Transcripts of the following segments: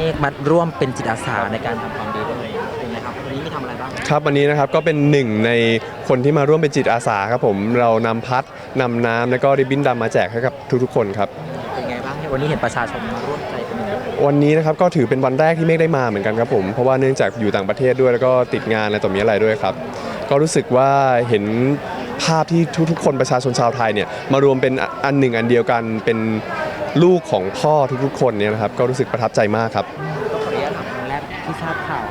มฆมาร่วมเป็นจิตอาสาในการทำความดีด้วยเป็นไงครับวันนี้มีทำอะไรบ้างครับวันนี้นะครับก็เป็นหนึ่งในคนที่มาร่วมเป็นจิตอาสาครับผมเรานำพัดนำน้ำแล้วก็ริบบิ้นดำมาแจกให้กับทุกๆคนครับ เป็นไงบ้างวันนี้เห็นประชาชนมาร่วมใจเป็นหนึ่งเดียววันนี้นะครับก็ถือเป็นวันแรกที่เมฆได้มาเหมือนกันครับผมเพราะว่าเนื่องจากอยู่ต่างประเทศด้วยแล้วก็ติดงานอะไรต่อมีอะไรด้วยครับ ก็รู้สึกว่าเห็นภาพที่ทุกๆ คนประชาชนชาวไทยเนี่ยมารวมเป็นอันหนึ่งอันเดียวกันเป็น ลูกของพ่อทุกๆคนเนี่ยนะครับก็รู้สึกประทับใจมากครับ ขออนุญาตถามครั้งแรกที่ทราบข่าว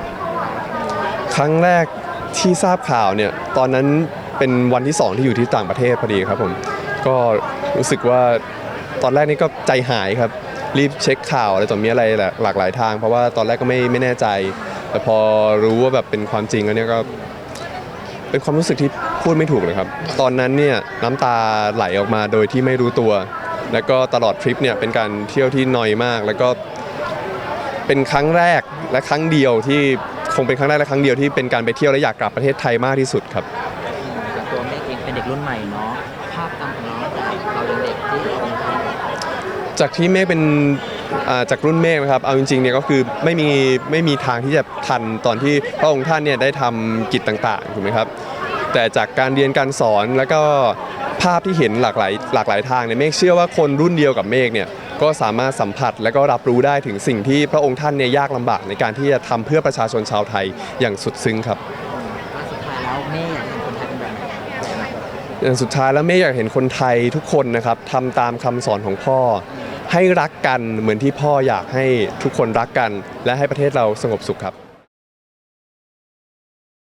ครั้งแรกที่ทราบข่าวเนี่ยตอนนั้นเป็นวันที่สองที่อยู่ที่ต่างประเทศพอดีครับผมก็รู้สึกว่าตอนแรกนี่ก็ใจหายครับ รีบเช็คข่าวอะไรต่อมีอะไรหละหลากหลายทาง เพราะว่าตอนแรกก็ไม่ไม่แน่ใจ แต่พอรู้ว่าแบบเป็นความจริงแล้วเนี่ยก็เป็นความรู้สึกที่พูดไม่ถูกเลยครับ ตอนนั้นเนี่ยน้ำตาไหลออกมาโดยที่ไม่รู้ตัว แล้วก็ตลอดทริปเนี่ยเป็นการเที่ยวที่นอยมาก แล้วก็เป็นครั้งแรกและครั้งเดียวที่คงเป็นครั้งแรกและครั้งเดียวที่เป็นการไปเที่ยวและอยากกลับประเทศไทยมากที่สุดครับ ตัวเมฆเองเป็นเด็กรุ่นใหม่เนาะภาพจำของน้องจากเรายังเด็กที่เรายังทำจากที่เมฆเป็นอ่าจากรุ่นเมฆนะครับ เอาจริงๆเนี่ยก็คือไม่มีไม่มีทางที่จะทันตอนที่พระองค์ท่านเนี่ยได้ทำกิจต่างๆถูกไหมครับ แต่จากการเรียนการสอนแล้วก็ ภาพที่เห็นหลากหลายหลากหลายทางเนี่ยเมฆเชื่อว่าคนรุ่นเดียวกับเมฆเนี่ยก็สามารถสัมผัสและก็รับรู้ได้ถึงสิ่งที่พระองค์ท่านเนี่ยยากลำบากในการที่จะทำเพื่อประชาชนชาวไทยอย่างสุดซึ้งครับ ว่าสุดท้ายแล้วเมฆอยากเห็นคนไทยเป็นแบบไหนอย่างสุดท้ายแล้วเมฆอยากเห็นคนไทยทุกคนนะครับทำตามคำสอนของพ่อ ให้รักกันเหมือนที่พ่ออยากให้ทุกคนรักกัน และให้ประเทศเราสงบสุขครับ